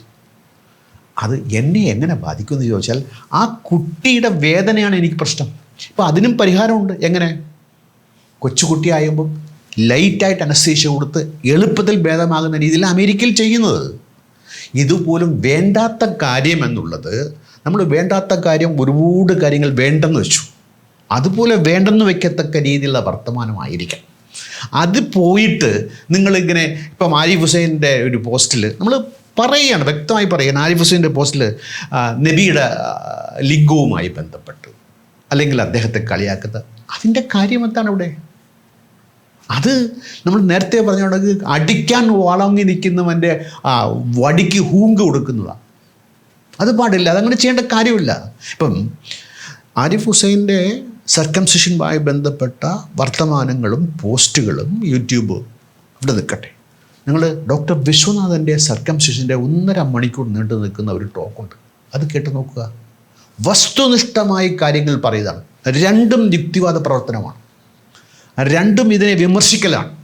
അത് എന്നെ എങ്ങനെ ബാധിക്കുമെന്ന് ചോദിച്ചാൽ ആ കുട്ടിയുടെ വേദനയാണ് എനിക്ക് പ്രശ്നം. ഇപ്പം അതിനും പരിഹാരമുണ്ട്. എങ്ങനെ? കൊച്ചുകുട്ടിയായുമ്പം ലൈറ്റായിട്ട് അനസ്തേഷ്യ കൊടുത്ത് എളുപ്പത്തിൽ ഭേദമാകുന്ന രീതിയിൽ അമേരിക്കയിൽ ചെയ്യുന്നത്. ഇതുപോലും വേണ്ടാത്ത കാര്യം എന്നുള്ളത് നമ്മൾ വേണ്ടാത്ത കാര്യം ഒരുപാട് കാര്യങ്ങൾ വേണ്ടെന്ന് വെച്ചു. അതുപോലെ വേണ്ടെന്ന് വയ്ക്കത്തക്ക രീതിയിലുള്ള വർത്തമാനമായിരിക്കാം അത് പോയിട്ട് നിങ്ങളിങ്ങനെ ഇപ്പം ആരിഫ് ഹുസൈന്റെ ഒരു പോസ്റ്റിൽ നമ്മൾ പറയുകയാണ് വ്യക്തമായി പറയുകയാണ് ആരിഫ് ഹുസൈന്റെ പോസ്റ്റിൽ നബിയുടെ ലിംഗവുമായി ബന്ധപ്പെട്ട് അല്ലെങ്കിൽ അദ്ദേഹത്തെ കളിയാക്കുന്നത്. അതിന്റെ കാര്യം എന്താണ് അവിടെ? അത് നമ്മൾ നേരത്തെ പറഞ്ഞുകൊണ്ടെങ്കിൽ അടിക്കാൻ വളങ്ങി നിൽക്കുന്നവന്റെ ആ വടിക്ക് ഹൂങ്ക് കൊടുക്കുന്നതാണ് അത് പാടില്ല അതങ്ങനെ ചെയ്യേണ്ട കാര്യമില്ല. ഇപ്പം ആരിഫ് ഹുസൈന്റെ സർക്കംസിഷനുമായി ബന്ധപ്പെട്ട വർത്തമാനങ്ങളും പോസ്റ്റുകളും യൂട്യൂബ് ഇവിടെ നിൽക്കട്ടെ. നിങ്ങൾ ഡോക്ടർ വിശ്വനാഥന്റെ സർക്കംസിഷന്റെ ഒന്നര മണിക്കൂർ നീണ്ടു നിൽക്കുന്ന ഒരു ടോക്കുണ്ട്. അത് കേട്ട് നോക്കുക. വസ്തുനിഷ്ഠമായി കാര്യങ്ങൾ പറയുന്നതാണ്. രണ്ടും യുക്തിവാദ പ്രവർത്തനമാണ്. രണ്ടും ഇതിനെ വിമർശിക്കലാണ്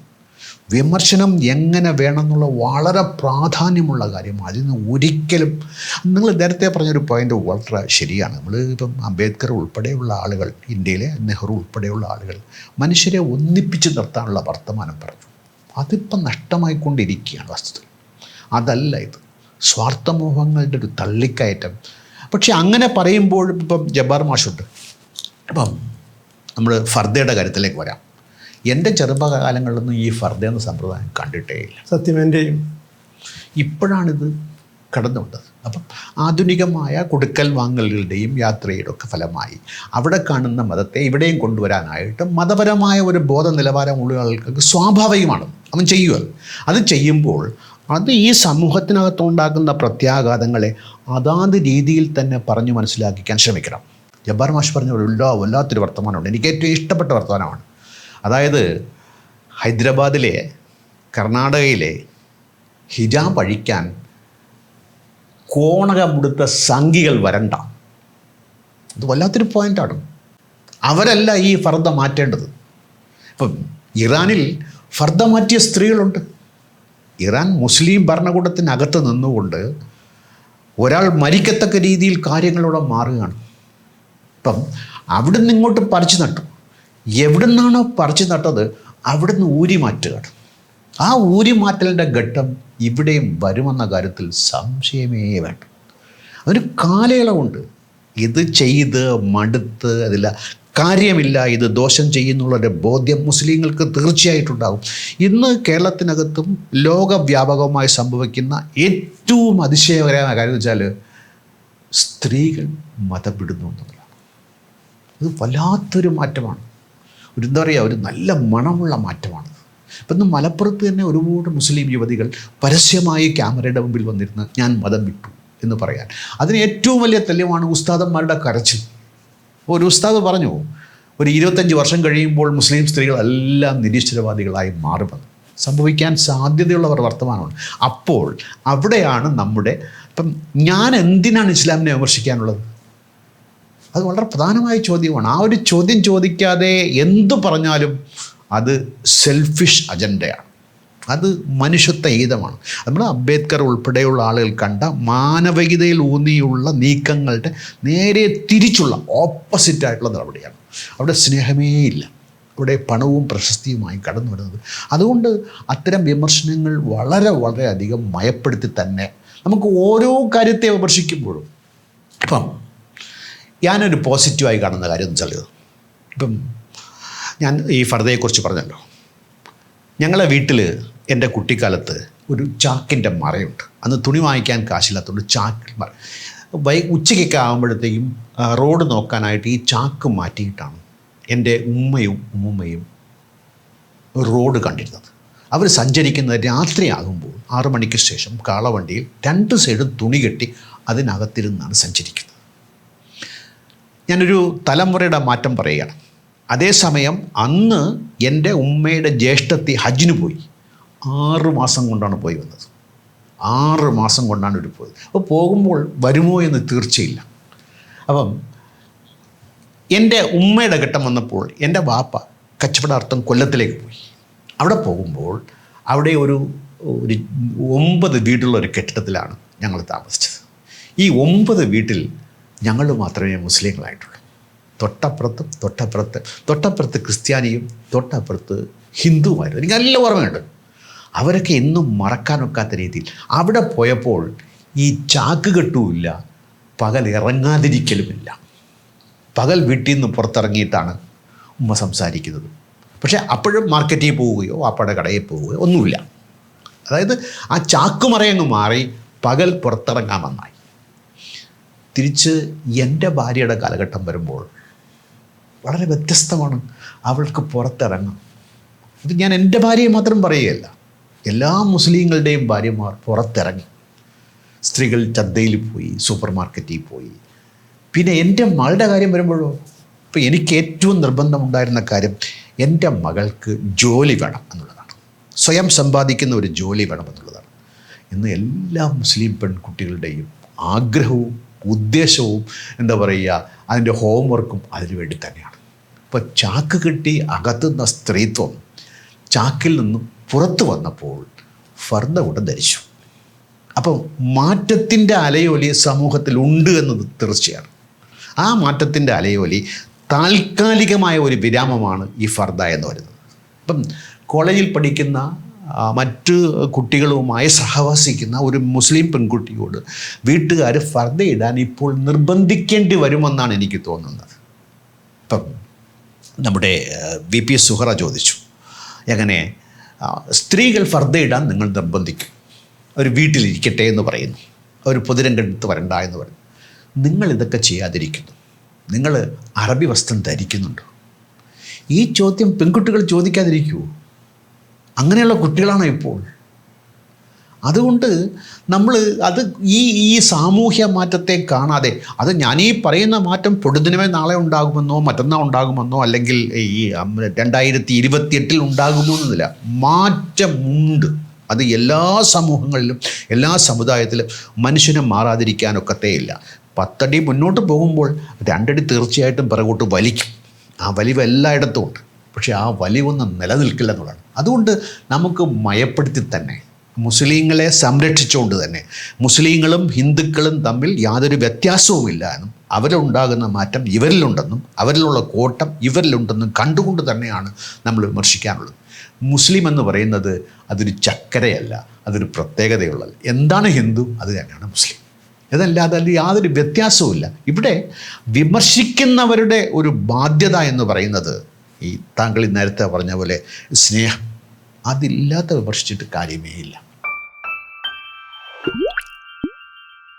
വിമർശനം എങ്ങനെ വേണമെന്നുള്ള വളരെ പ്രാധാന്യമുള്ള കാര്യമാണ് നിന്ന് ഒരിക്കലും നിങ്ങൾ നേരത്തെ പറഞ്ഞൊരു പോയിന്റ് വളരെ ശരിയാണ്. നമ്മൾ ഇപ്പം അംബേദ്കർ ഉൾപ്പെടെയുള്ള ആളുകൾ ഇന്ത്യയിലെ നെഹ്റു ഉൾപ്പെടെയുള്ള ആളുകൾ മനുഷ്യരെ ഒന്നിപ്പിച്ച് നിർത്താനുള്ള വർത്തമാനം പറഞ്ഞു. അതിപ്പം നഷ്ടമായിക്കൊണ്ടിരിക്കുകയാണ് വസ്തുത. അതല്ല ഇത്. സ്വാർത്ഥമോഹങ്ങളുടെ ഒരു തള്ളിക്കയറ്റം. പക്ഷെ അങ്ങനെ പറയുമ്പോഴും ഇപ്പം ജബ്ബാർ മാഷുണ്ട്. അപ്പം നമ്മൾ ഫർദയുടെ കാര്യത്തിലേക്ക് വരാം. എന്റെ ചെറുപ്പകാലങ്ങളിലൊന്നും ഈ ഫർദ എന്ന സമ്പ്രദായം കണ്ടിട്ടേ ഇല്ല. സത്യം എന്റെയും ഇപ്പോഴാണിത് കടന്നുകൊണ്ടത് അപ്പം ആധുനികമായ കൊടുക്കൽ വാങ്ങലുകളുടെയും യാത്രയുടെ ഒക്കെ ഫലമായി അവിടെ കാണുന്ന മതത്തെ ഇവിടെയും കൊണ്ടുവരാനായിട്ട് മതപരമായ ഒരു ബോധ നിലവാരമുള്ള ആൾക്കാർക്ക് സ്വാഭാവികമാണ്. അവൻ ചെയ്യുക. അത് ചെയ്യുമ്പോൾ അത് ഈ സമൂഹത്തിനകത്തുണ്ടാക്കുന്ന പ്രത്യാഘാതങ്ങളെ അതാത് രീതിയിൽ തന്നെ പറഞ്ഞു മനസ്സിലാക്കിക്കാൻ ശ്രമിക്കണം. ജബ്ബാർ മാഷ് പറഞ്ഞ ഒരു വല്ലാത്തൊരു വർത്തമാനമുണ്ട്. എനിക്ക് ഏറ്റവും ഇഷ്ടപ്പെട്ട വർത്തമാനമാണ്. അതായത് ഹൈദരാബാദിലെ കർണാടകയിലെ ഹിജാബ് അഴിക്കാൻ കോണകമുടുത്ത സംഘികൾ വരണ്ട. ഇത് വല്ലാത്തൊരു പോയിന്റാണ് അവരല്ല ഈ ഫർദ മാറ്റേണ്ടത്. ഇപ്പം ഇറാനിൽ ഫർദ മാറ്റിയ സ്ത്രീകളുണ്ട്. ഇറാൻ മുസ്ലിം ഭരണകൂടത്തിനകത്ത് നിന്നുകൊണ്ട് ഒരാൾ മരിക്കത്തക്ക രീതിയിൽ കാര്യങ്ങളോടെ മാറുകയാണ്. ഇപ്പം അവിടുന്ന് ഇങ്ങോട്ട് പറിച്ചു നട്ടു. എവിടുന്നാണോ പറിച്ചു നട്ടത് അവിടുന്ന് ഊരി മാറ്റുക ആ ഊരി മാറ്റലിന്റെ ഘട്ടം ഇവിടെയും വരുമെന്ന കാര്യത്തിൽ സംശയമേ വേണ്ട. അതിന് കാലയളവുണ്ട്. ഇത് ചെയ്ത് മടുത്ത് അതില്ല. കാര്യമില്ല ഇത് ദോഷം ചെയ്യുന്നുള്ളൊരു ബോധ്യം മുസ്ലിങ്ങൾക്ക് തീർച്ചയായിട്ടുണ്ടാകും. ഇന്ന് കേരളത്തിനകത്തും ലോകവ്യാപകമായി സംഭവിക്കുന്ന ഏറ്റവും അതിശയകരമായ കാര്യം വെച്ചാൽ സ്ത്രീകൾ മതം വിടുന്നു എന്നുള്ളതാണ്. ഇത് വല്ലാത്തൊരു മാറ്റമാണ്. ഒരു എന്താ പറയുക ഒരു നല്ല മണമുള്ള മാറ്റമാണ്. ഇപ്പം ഇന്ന് മലപ്പുറത്ത് തന്നെ ഒരുപാട് മുസ്ലിം യുവതികൾ പരസ്യമായി ക്യാമറയുടെ മുമ്പിൽ വന്നിരുന്ന് ഞാൻ മതം വിട്ടു എന്ന് പറയാൻ. അതിന് ഏറ്റവും വലിയ തെളിവാണ് ഉസ്താദന്മാരുടെ കരച്ചിൽ. ഒരു ഉസ്താദ് പറഞ്ഞു ഒരു ഇരുപത്തഞ്ച് വർഷം കഴിയുമ്പോൾ മുസ്ലിം സ്ത്രീകളെല്ലാം നിരീശ്വരവാദികളായി മാറുമെന്ന്. സംഭവിക്കാൻ സാധ്യതയുള്ളവർ വർത്തമാനമാണ്. അപ്പോൾ അവിടെയാണ് നമ്മുടെ ഇപ്പം ഞാൻ എന്തിനാണ് ഇസ്ലാമിനെ വിമർശിക്കാനുള്ളത്? അത് വളരെ പ്രധാനമായ ചോദ്യമാണ്. ആ ഒരു ചോദ്യം ചോദിക്കാതെ എന്തു പറഞ്ഞാലും അത് സെൽഫിഷ് അജണ്ടയാണ് അത് മനുഷ്യത്വ ഈതമാണ് നമ്മൾ അംബേദ്കർ ഉൾപ്പെടെയുള്ള ആളുകൾ കണ്ട മാനവികതയിൽ ഊന്നിയുള്ള നീക്കങ്ങളുടെ നേരെ തിരിച്ചുള്ള ഓപ്പോസിറ്റ് ആയിട്ടുള്ള നടപടിയാണ്. അവിടെ സ്നേഹമേ ഇല്ല. അവിടെ പണവും പ്രശസ്തിയുമായി കടന്നു വരുന്നത്. അതുകൊണ്ട് അത്തരം വിമർശനങ്ങൾ വളരെ വളരെ അധികം മയപ്പെടുത്തി തന്നെ നമുക്ക് ഓരോ കാര്യത്തെ വിമർശിക്കുമ്പോഴും ഇപ്പം ഞാനൊരു പോസിറ്റീവായി കാണുന്ന കാര്യം എന്ന് വെച്ചാൽ ഇപ്പം ഞാൻ ഈ ഫർദയെക്കുറിച്ച് പറഞ്ഞല്ലോ. ഞങ്ങളെ വീട്ടിൽ എന്റെ കുട്ടിക്കാലത്ത് ഒരു ചാക്കിന്റെ മറയുണ്ട്. അന്ന് തുണി വാങ്ങിക്കാൻ കാശില്ലാത്തതുകൊണ്ട് ചാക്കിൽ മറ വൈ ഉച്ചയ്ക്കൊക്കെ ആകുമ്പോഴത്തേക്കും റോഡ് നോക്കാനായിട്ട് ഈ ചാക്ക് മാറ്റിയിട്ടാണ് എന്റെ ഉമ്മയും ഉമ്മയും റോഡ് കണ്ടിരുന്നത്. അവർ സഞ്ചരിക്കുന്നത് രാത്രിയാകുമ്പോൾ ആറു മണിക്ക് ശേഷം കാളവണ്ടിയിൽ രണ്ട് സൈഡും തുണി കെട്ടി അതിനകത്തിരുന്നാണ് സഞ്ചരിക്കുന്നത്. ഞാനൊരു തലമുറയുടെ മാറ്റം പറയുകയാണ്. അതേസമയം അന്ന് എന്റെ ഉമ്മയുടെ ജ്യേഷ്ഠത്തി ഹജ്ജിന് പോയി. ആറ് മാസം കൊണ്ടാണ് പോയി വന്നത്. ആറ് മാസം കൊണ്ടാണ് ഒരു പോയത്. അപ്പോൾ പോകുമ്പോൾ വരുമോ എന്ന് തീർച്ചയില്ല. അപ്പം എന്റെ ഉമ്മയുടെ ഘട്ടം വന്നപ്പോൾ എന്റെ വാപ്പ കച്ചവടാർത്ഥം കൊല്ലത്തിലേക്ക് പോയി. അവിടെ പോകുമ്പോൾ അവിടെ ഒരു ഒരു ഒമ്പത് വീടുള്ള ഒരു കെട്ടിടത്തിലാണ് ഞങ്ങൾ താമസിച്ചത്. ഈ ഒമ്പത് വീട്ടിൽ ഞങ്ങൾ മാത്രമേ മുസ്ലിങ്ങളായിട്ടുള്ളൂ. തൊട്ടപ്പുറത്തും തൊട്ടപ്പുറത്ത് തൊട്ടപ്പുറത്ത് ക്രിസ്ത്യാനിയും തൊട്ടപ്പുറത്ത് ഹിന്ദുവുമായിരുന്നു. എനിക്ക് നല്ല ഓർമ്മയുണ്ട്. അവരൊക്കെ എന്നും മറക്കാനൊക്കാത്ത രീതിയിൽ. അവിടെ പോയപ്പോൾ ഈ ചാക്ക് കെട്ടുമില്ല പകൽ ഇറങ്ങാതിരിക്കലുമില്ല. പകൽ വീട്ടിൽ നിന്ന് പുറത്തിറങ്ങിയിട്ടാണ് ഉമ്മ സംസാരിക്കുന്നത്. പക്ഷേ അപ്പോഴും മാർക്കറ്റിൽ പോവുകയോ അപ്പടെ കടയിൽ പോവുകയോ ഒന്നുമില്ല. അതായത് ആ ചാക്കുമറയങ്ങ് മാറി പകൽ പുറത്തിറങ്ങാമെന്നായി തിരിച്ച് എന്റെ ഭാര്യയുടെ കാലഘട്ടം വരുമ്പോൾ വളരെ വ്യത്യസ്തമാണ്. അവൾക്ക് പുറത്തിറങ്ങാം. അത് ഞാൻ എന്റെ ഭാര്യയെ മാത്രം പറയുകയല്ല. എല്ലാ മുസ്ലിങ്ങളുടെയും ഭാര്യമാർ പുറത്തിറങ്ങി. സ്ത്രീകൾ ചന്തയിൽ പോയി സൂപ്പർ മാർക്കറ്റിൽ പോയി. പിന്നെ എന്റെ മകളുടെ കാര്യം വരുമ്പോഴോ? ഇപ്പോൾ എനിക്ക് ഏറ്റവും നിർബന്ധമുണ്ടായിരുന്ന കാര്യം എന്റെ മകൾക്ക് ജോലി വേണം എന്നുള്ളതാണ്. സ്വയം സമ്പാദിക്കുന്ന ഒരു ജോലി വേണം എന്നുള്ളതാണ്. ഇന്ന് എല്ലാ മുസ്ലിം പെൺകുട്ടികളുടെയും ആഗ്രഹവും ഉദ്ദേശവും എന്താ പറയുക അതിന്റെ ഹോംവർക്കും അതിനുവേണ്ടി തന്നെയാണ്. ഇപ്പം ചാക്ക് കെട്ടി അകത്തുന്ന സ്ത്രീത്വം ചാക്കിൽ നിന്നും പുറത്തു വന്നപ്പോൾ ഫർദ കൂടെ ധരിച്ചു. അപ്പോൾ മാറ്റത്തിന്റെ അലയൊലി സമൂഹത്തിൽ ഉണ്ട് എന്നത് തീർച്ചയാണ്. ആ മാറ്റത്തിന്റെ അലയൊലി താൽക്കാലികമായ ഒരു വിരാമമാണ് ഈ ഫർദ എന്ന് പറയുന്നത്. അപ്പം കോളേജിൽ പഠിക്കുന്ന മറ്റ് കുട്ടികളുമായി സഹവസിക്കുന്ന ഒരു മുസ്ലിം പെൺകുട്ടിയോട് വീട്ടുകാർ ഫർദയിടാൻ ഇപ്പോൾ നിർബന്ധിക്കേണ്ടി വരുമെന്നാണ് എനിക്ക് തോന്നുന്നത്. ഇപ്പം നമ്മുടെ വി. പി. എസ് സുഹറ ചോദിച്ചു എങ്ങനെ സ്ത്രീകൾ ഫർദയിടാൻ നിങ്ങൾ നിർബന്ധിക്കും? അവർ വീട്ടിലിരിക്കട്ടെ എന്ന് പറയുന്നു അവർ പൊതുരംഗത്ത് വരണ്ട എന്ന് പറയുന്നു. നിങ്ങൾ ഇതൊക്കെ ചെയ്യാതിരിക്കുന്നു. നിങ്ങൾ അറബി വസ്ത്രം ധരിക്കുന്നുണ്ടോ? ഈ ചോദ്യം പെൺകുട്ടികൾ ചോദിക്കാതിരിക്കുമോ അങ്ങനെയുള്ള കുട്ടികളാണ് ഇപ്പോൾ. അതുകൊണ്ട് നമ്മൾ അത് ഈ ഈ സാമൂഹ്യ മാറ്റത്തെ കാണാതെ അത് ഞാനീ പറയുന്ന മാറ്റം പൊടുതിനമേ നാളെ ഉണ്ടാകുമെന്നോ മറ്റന്നാൾ ഉണ്ടാകുമെന്നോ അല്ലെങ്കിൽ ഈ രണ്ടായിരത്തി ഇരുപത്തിയെട്ടിൽ ഉണ്ടാകുമോ എന്നില്ല മാറ്റമുണ്ട്. അത് എല്ലാ സമൂഹങ്ങളിലും എല്ലാ സമുദായത്തിലും മനുഷ്യനെ മാറാതിരിക്കാനൊക്കത്തേയില്ല പത്തടി മുന്നോട്ട് പോകുമ്പോൾ രണ്ടടി തീർച്ചയായിട്ടും പിറകോട്ട് വലിക്കും. ആ വലിവ് എല്ലായിടത്തും ഉണ്ട്. പക്ഷേ ആ വലിവൊന്നും നിലനിൽക്കില്ല എന്നുള്ളതാണ്. അതുകൊണ്ട് നമുക്ക് മയപ്പെടുത്തി തന്നെ മുസ്ലിങ്ങളെ സംരക്ഷിച്ചുകൊണ്ട് തന്നെ മുസ്ലിങ്ങളും ഹിന്ദുക്കളും തമ്മിൽ യാതൊരു വ്യത്യാസവുമില്ല എന്നും അവരുണ്ടാകുന്ന മാറ്റം ഇവരിലുണ്ടെന്നും അവരിലുള്ള കോട്ടം ഇവരിലുണ്ടെന്നും കണ്ടുകൊണ്ട് തന്നെയാണ് നമ്മൾ വിമർശിക്കാനുള്ളത്. മുസ്ലിം എന്ന് പറയുന്നത് അതൊരു ചക്കരയല്ല അതൊരു പ്രത്യേകതയുള്ളത് എന്താണ് ഹിന്ദു? അത് തന്നെയാണ് മുസ്ലിം. ഇതല്ലാതെ അതിൽ യാതൊരു വ്യത്യാസവുമില്ല. ഇവിടെ വിമർശിക്കുന്നവരുടെ ഒരു ബാധ്യത എന്ന് പറയുന്നത് ഈ താങ്കൾ നേരത്തെ പറഞ്ഞ പോലെ സ്നേഹം അതില്ലാത്ത വിമർശിച്ചിട്ട് കാര്യമേ ഇല്ല.